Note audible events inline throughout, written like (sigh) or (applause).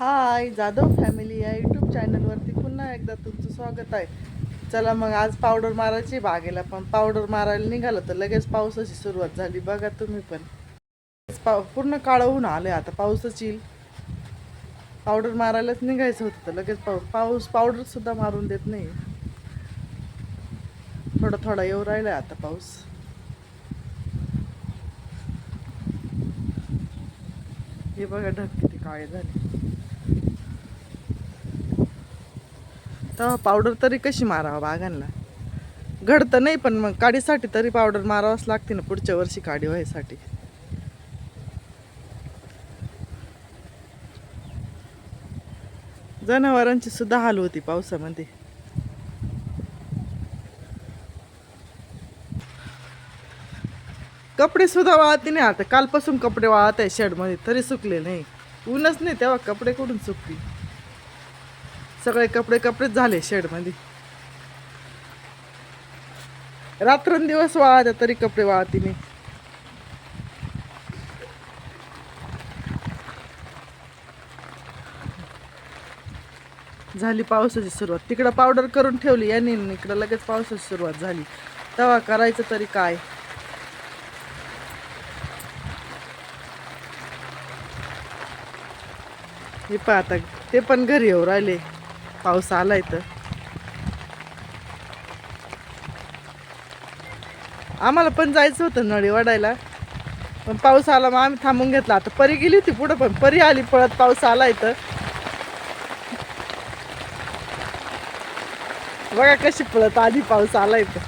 हाय Jadhav family या YouTube चॅनलवरती पुन्हा एकदा तुमचं स्वागत आहे. चला मग आज पावडर मारायची बागेला पण पावडर मारायला निघालं तर लगेच पावसाची सुरुवात झाली. बघा तुम्ही पण. पाव पूर्ण काळं होऊन आलं आता पाऊसच येईल. पावडर मारायलाच निघायचं होतं तर लगेच पाऊस पाऊस पावडरसुद्धा मारून देत नाही. थोडा थोडा येऊ राहिला आता पाऊस. हे बघा ढग किती काळे झाले. तेव्हा पावडर तरी कशी मारावं बागांना? घडतं नाही पण मग काडीसाठी तरी पावडर मारावंच लागते ना पुढच्या वर्षी काडी व्हायसाठी. जनावरांची सुद्धा हाल होती पावसामध्ये. कपडे सुद्धा वाळते नाही आता. कालपासून कपडे वाळत आहे शेडमध्ये तरी सुकले नाही. ऊनच नाही तेव्हा कपडे कुठून सुकतील? सगळे कपडे कपडेच झाले शेडमध्ये रात्रंदिवस वाळत्या तरी कपडे वाळती नाही झाली पावसाची सुरुवात. तिकडं पावडर करून ठेवली यांनी इकडं लगेच पावसाची सुरुवात झाली. तेव्हा करायचं तरी काय? हे पाहता ते पण घरी येऊ राहिले. पाऊस आलाय तर. आम्हाला पण जायचं होतं नळी वाढायला पण पाऊस आला मग आम्ही थांबून घेतला. आता परी गेली होती पुढं पण. परी आली पळत पाऊस आलाय तर. बघा कशी पळत आधी पाऊस आलाय तर.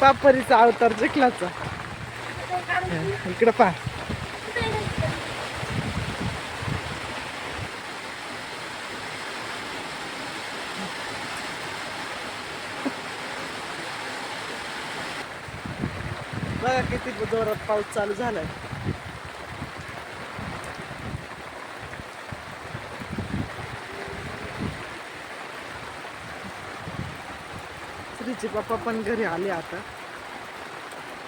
पापरीचा अवतार जिंकलाचा. इकडं पहा. बघा किती जोरात पाऊस चालू झालाय. श्रीचे पप्पा पण घरी आले आता.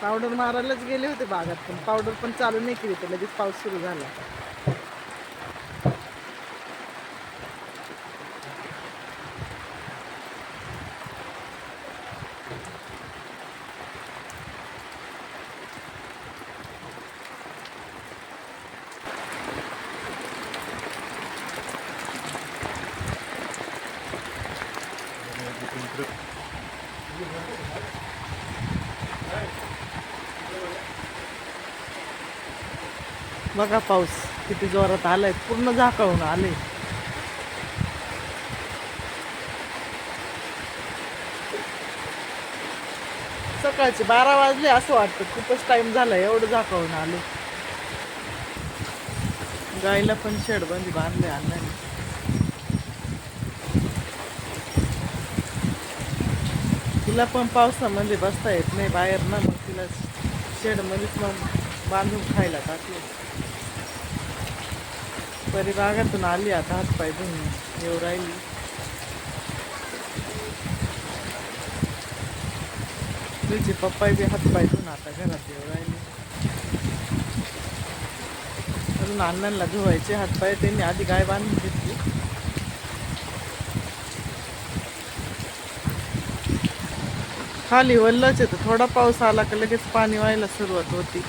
पावडर मारायलाच गेले होते बागात पण पावडर पण चालू नाही केली तर लगेच पाऊस सुरू झाला. बघा पाऊस किती जोरात आलाय. पूर्ण झाकळून आले सकाळचे बारा वाजले असं वाटतं. खूपच टाइम झाला एवढं झाकळून आले गाईला पण शेडबंदी बांधले अण्णाने तिला पण पावसामध्ये बसता येत नाही बाहेर ना मग तिला शेडमध्येच मग बांधून खायला टाकलं. परिभागातून आली आता हातपाय धुवून. येऊ राहिली. तुझे पप्पा बी हातपाय धुवून आता घरात येऊ राहिली. अजून अण्णांना धुवायचे हातपाय त्यांनी आधी गाय बांधून घेतली. खाली वल्लच येतं तर थोडा पाऊस आला का लगेच पाणी व्हायला सुरुवात होती.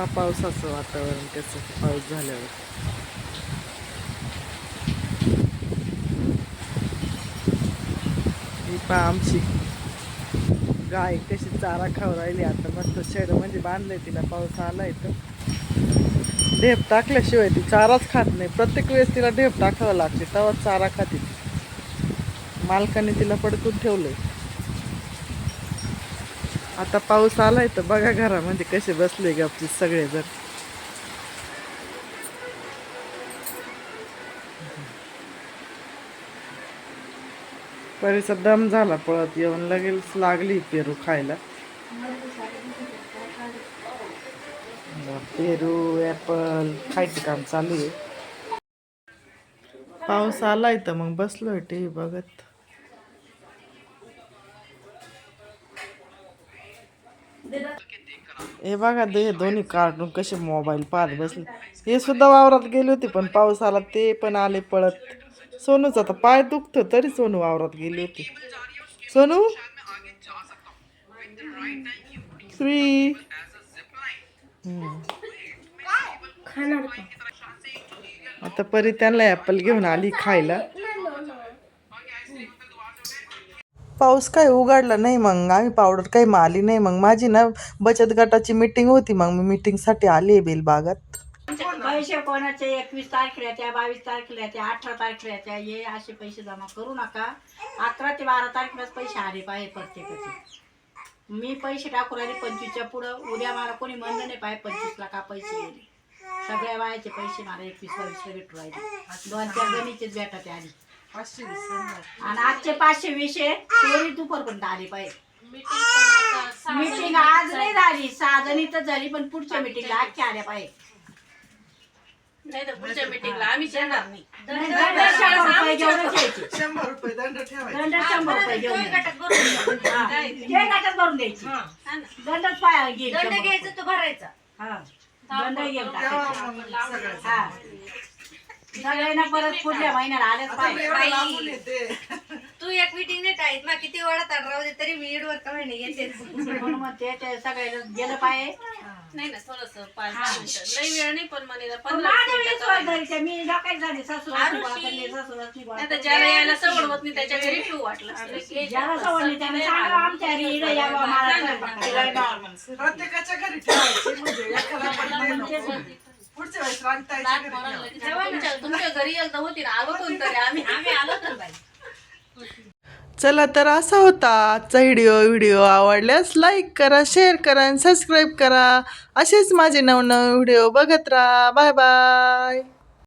पहा पावसाचं वातावरण कसं पाऊस झाल्यावर? ही पहा आमची गाय कशी चारा खाऊ राहिली आता. मस्त शेड म्हणजे बांधलंय तिला पाऊस आलाय तर. ढेप टाकल्याशिवाय ती चाराच खात नाही. प्रत्येक वेळेस तिला ढेप टाकावं लागते तेव्हा चारा खाते मालकाने तिला पडकून ठेवलंय. आता पाऊस आलाय तर बघा घरामध्ये कसे बसले गपचे सगळेजण. परीचा दम झाला पळत येऊन लगेच लागली पेरू खायला. पेरू ॲपल खायचं काम चालू आहे. पाऊस आलाय तर मग बसलोय टी बघत. हे बघा दे हे दोन्ही कार्टून कसे मोबाईल पाहत बसले. हे सुद्धा वावरात गेले होते पण पाऊस आला ते पण आले पळत. सोनूच आता पाय दुखतो तरी सोनू वावरात गेली होती. सोनू? श्री. हम्म. आता परी त्यांना ॲपल घेऊन आली खायला. पाऊस काय उघडला नाही मग. आम्ही पावडर काही माली नाही मग. माझी ना बचत गटाची मीटिंग होती मग. मी मिटिंगसाठी आली आहे बेलबागात. पैसे कोणाचे? एकवीस तारखेला त्या बावीस तारखेला त्या अठरा तारखेला त्या ये असे पैसे जमा करू नका. अकरा ते बारा तारखेलाच पैसे आले पाहिजे प्रत्येकाचे. मी पैसे टाकून राहिले पंचवीसच्या पुढं. उद्या मला कोणी म्हणलं नाही पाहिजे पंचवीसला का पैसे गेले. सगळ्या बायाचे पैसे मला एकवीस बावीसला भेटू राहिले. दोन चार जणीचेच आणि आजचे पाचशे वीसशे चोरी दुपारपर्यंत आले पाहिजे मीटिंग आज नाही झाली सहा जणीतच झाली पण पुढच्या मीटिंगला आजच्या आल्या पाहिजे नाही तर पुढच्या मीटिंगला आम्हीच येणार नाही दंड शंभर रुपये घेऊनच यायचे. शंभर रुपये दंड ठेवायचा दंड शंभर रुपये घेऊन दोन यायचे. गटात भरून द्या. हा. काय? ते गटात भरून द्यायची हा ना. दंडच पाय घेईल दंड शंभर रुपये. घ्यायचा तो भरायचा हा. दंड घेऊन टाकायचा. हा सगळ्यांना परत पुढल्या महिन्याला आलेच पाहिजे येते. तू एक मीटिंग नाही टाईत ना किती वेळा ताड राहू दे तरी मी वर का महिने येतेच म्हणून मग ते ते सगळ्याला गेलं पाहिजे नाही ना थोडस पाच दहा मिनिटं लई वेळ नाही पण मला पण पंधरा माझ्या वीस वीस वर मिनिटं धरायचे. मी डोक्यात झाली सासू आरुषी. आता ज्याला यायला सवड होत नाही त्याच्या घरी ठेवू वाटलं असतं. घ्यायचं ज्याला असतं. सवड नाही त्याने सांगा आमच्या घरी इकडे यावं मला स्वयंपाकाला. प्रत्येकाच्या घरी ठेवायची म्हणजे एखादा (laughs) पण नाही नको. पुढच्या वेळेस घरी तुमच्या तुमच्या घरी होती ना. आलो कोणतरी आम्ही आम्ही आलो तर बाई चला तर असा होता आजचा व्हिडिओ व्हिडिओ आवडल्यास लाईक करा शेअर करा आणि सबस्क्राईब करा. असेच माझे नवनवे व्हिडिओ बघत राहा. Bye bye